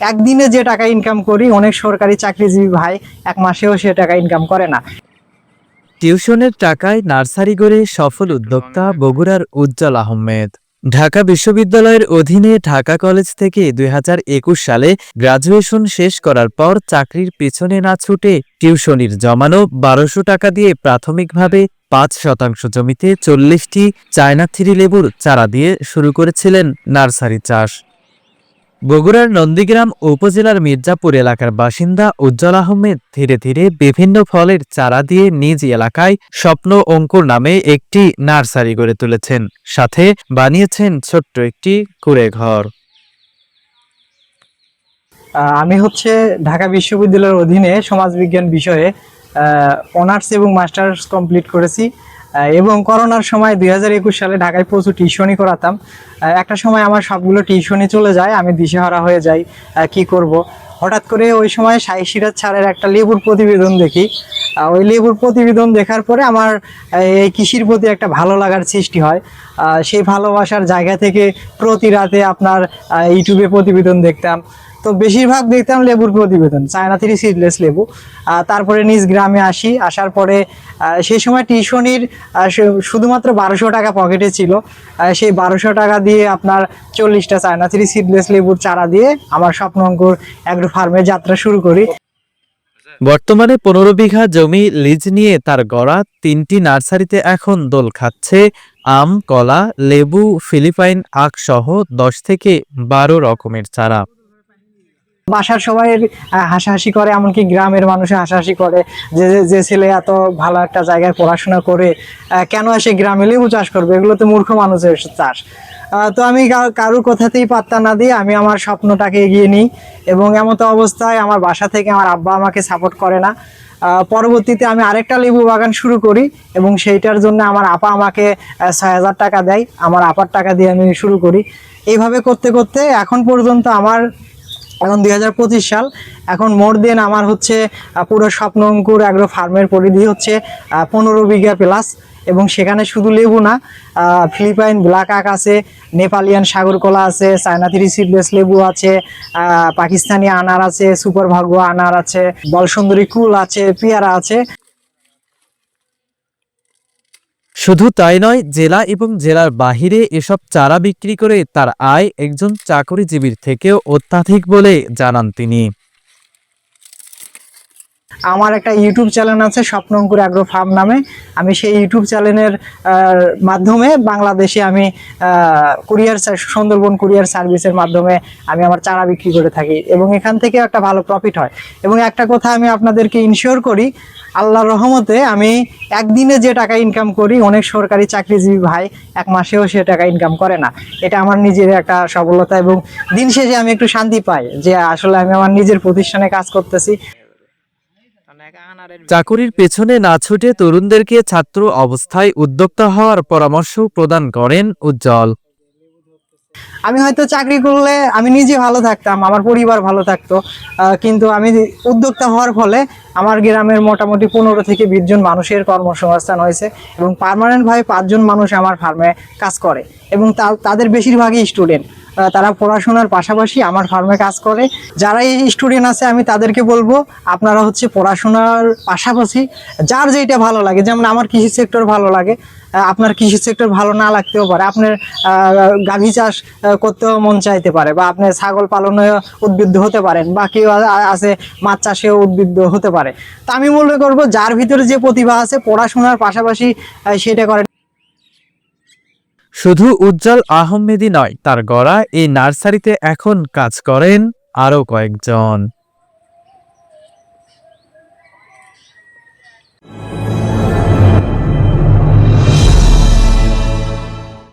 একদিনে যে টাকা ইনকাম করি, অনেক সরকারি চাকরিজীবী ভাই এক মাসেও সে টাকা ইনকাম করে না। টিউশনের টাকায় নার্সারি গড়ে সফল উদ্যোক্তা বগুড়ার উজ্জ্বল আহমেদ। ঢাকা বিশ্ববিদ্যালয়ের অধীনে ঢাকা কলেজ থেকে দুই হাজার একুশ সালে গ্রাজুয়েশন শেষ করার পর চাকরির পিছনে না ছুটে টিউশনির জমানো বারোশো টাকা দিয়ে প্রাথমিকভাবে পাঁচ শতাংশ জমিতে চল্লিশটি চায়না থ্রি লেবুর চারা দিয়ে শুরু করেছিলেন নার্সারি চাষ। বগুড়ার নন্দীগ্রাম উপজেলার মির্জাপুর এলাকার বাসিন্দা উজ্জ্বল আহমেদ ধীরে ধীরে বিভিন্ন ফলের চারা দিয়ে নিজ এলাকায় স্বপ্ন অঙ্কুর নামে একটি নার্সারি গড়ে তুলেছেন। সাথে বানিয়েছেন ছোট্ট একটি কুড়ে ঘর। আমি হচ্ছে ঢাকা বিশ্ববিদ্যালয়ের অধীনে সমাজবিজ্ঞান বিষয়ে অনার্স এবং মাস্টার্স কমপ্লিট করেছি। এবং করোনার সময় দুই হাজার একুশ সালে ঢাকায় প্রচুর টিউশনই করাতাম। একটা সময় আমার সবগুলো টিউশনই চলে যায়, আমি দিশেহারা হয়ে যাই কি করব। হঠাৎ করে ওই সময় সাই সিরাজ ছাড়ের একটা লেবুর প্রতিবেদন দেখি। ওই লেবুর প্রতিবেদন দেখার পরে আমার এই কৃষির প্রতি একটা ভালো লাগার সৃষ্টি হয়। সেই ভালোবাসার জায়গা থেকে প্রতি রাতে আপনার ইউটিউবে প্রতিবেদন দেখতাম। তো বেশিরভাগ দেখতাম লেবুর প্রতিবেদন, চায়না থ্রি সিডলেস লেবু। তারপরে নিজ গ্রামে আসি, আসার পরে সেই সময় টিউশনির শুধুমাত্র বারোশো টাকা পকেটে ছিল। সেই বারোশো টাকা দিয়ে আপনার চল্লিশটা চায়না থ্রি সিডলেস লেবুর চারা দিয়ে আমার স্বপ্ন অঙ্কুর অ্যাগ্রো ফার্মের যাত্রা শুরু করি। বর্তমানে পনেরো বিঘা জমি লিজ নিয়ে তার গড়া তিনটি নার্সারিতে এখন দোল খাচ্ছে। আম, কলা, লেবু, ফিলিপাইন, আখ সহ দশ থেকে বারো রকমের চারা। বাসার সবাই হাসাহাসি করে, এমনকি গ্রামের মানুষে হাসাহাসি করে যে, যে- ছেলে এত ভালো একটা জায়গায় পড়াশোনা করে কেন এসে গ্রামে লেবু চাষ করবে? এগুলো তো মূর্খ মানুষের চাষ। তো আমি কা- কারোর কথাতেই পাত্তা না দিয়ে আমি আমার স্বপ্নটাকে এগিয়ে নিই এবং এমতো অবস্থায় আমার বাসা থেকে আমার আব্বা আমাকে সাপোর্ট করে না। পরবর্তীতে আমি আরেকটা লেবু বাগান শুরু করি এবং সেইটার জন্য আমার আপা আমাকে ছয় হাজার টাকা দেয়। আমার আপার টাকা দিয়ে আমি শুরু করি। এইভাবে করতে করতে এখন পর্যন্ত আমার এখন দুই হাজার পঁচিশ সাল। এখন মোর দেন আমার হচ্ছে পুরো স্বপ্ন অঙ্কুর অ্যাগ্রো ফার্মের পরিধি হচ্ছে পনেরো বিঘা প্লাস এবং সেখানে শুধু লেবু না ফিলিপাইন ব্ল্যাক আক আছে, নেপালিয়ান সাগরকলা আছে, চায়না থ্রি সিডলেস লেবু আছে পাকিস্তানি আনার আছে, সুপার ভাগ্য আনার আছে, বলসুন্দরী কুল আছে, পেয়ারা আছে। শুধু তাই নয়, জেলা এবং জেলার বাহিরে এসব চারা বিক্রি করে তার আয় একজন চাকরিজীবীর থেকেও অত্যাধিক বলে জানান তিনি। আমার একটা ইউটিউব চ্যানেল আছে, স্বপ্নঙ্কুর অ্যাগ্রো ফার্ম নামে। আমি সেই ইউটিউব চ্যানেলের মাধ্যমে বাংলাদেশে আমি কুরিয়ার সুন্দরবন কুরিয়ার সার্ভিসের মাধ্যমে আমি আমার চারা বিক্রি করে থাকি। এবং এখান থেকে একটা ভালো প্রফিট হয়। এবং একটা কথা আমি আপনাদেরকে ইনশিওর করি, আল্লাহর রহমতে আমি একদিনে যে টাকা ইনকাম করি, অনেক সরকারি চাকরিজীবী ভাই এক মাসেও সে টাকা ইনকাম করে না। এটা আমার নিজের একটা সফলতা এবং দিন শেষে আমি একটু শান্তি পাই যে আসলে আমি আমার নিজের প্রতিষ্ঠানে কাজ করতেছি। চাকুরির পেছনে না ছুটে তরুণদেরকে ছাত্র অবস্থায় উদ্যোক্তা হওয়ার পরামর্শ প্রদান করেন উজ্জ্বল। আমি হয়তো চাকরি করলে আমি নিজে ভালো থাকতাম আমার পরিবার ভালো থাকতো আহ, কিন্তু আমি উদ্যোক্তা হওয়ার ফলে আমার গ্রামের মোটামুটি পনেরো থেকে বিশ জন মানুষের কর্মসংস্থান হয়েছে এবং পার্মানেন্টভাবে পাঁচজন মানুষ আমার ফার্মে কাজ করে এবং তাদের বেশিরভাগই স্টুডেন্ট তারা পড়াশোনার পাশাপাশি আমার ফার্মে কাজ করে। যারা এই স্টুডেন্ট আছে, আমি তাদেরকে বলব, আপনারা হচ্ছে পড়াশোনার পাশাপাশি যার যেটা ভালো লাগে, যেমন আমার কৃষি সেক্টর ভালো লাগে আপনার কৃষি সেক্টর ভালো না লাগতেও পারে, আপনার গাভী চাষ করতেও মন চাইতে পারে, বা আপনি ছাগল পালনে উদ্বুদ্ধ হতে পারেন, বা কেউ আছে মাছ চাষেও উদ্বুদ্ধ হতে পারে। তা আমি মনে করব, যার ভিতরে যে প্রতিভা আছে, পড়াশোনার পাশাপাশি সেটা করে শুধু উজ্জ্বল আহমেদই নয় তার গড়া এই নার্সারিতে এখন কাজ করেন আরও কয়েকজন।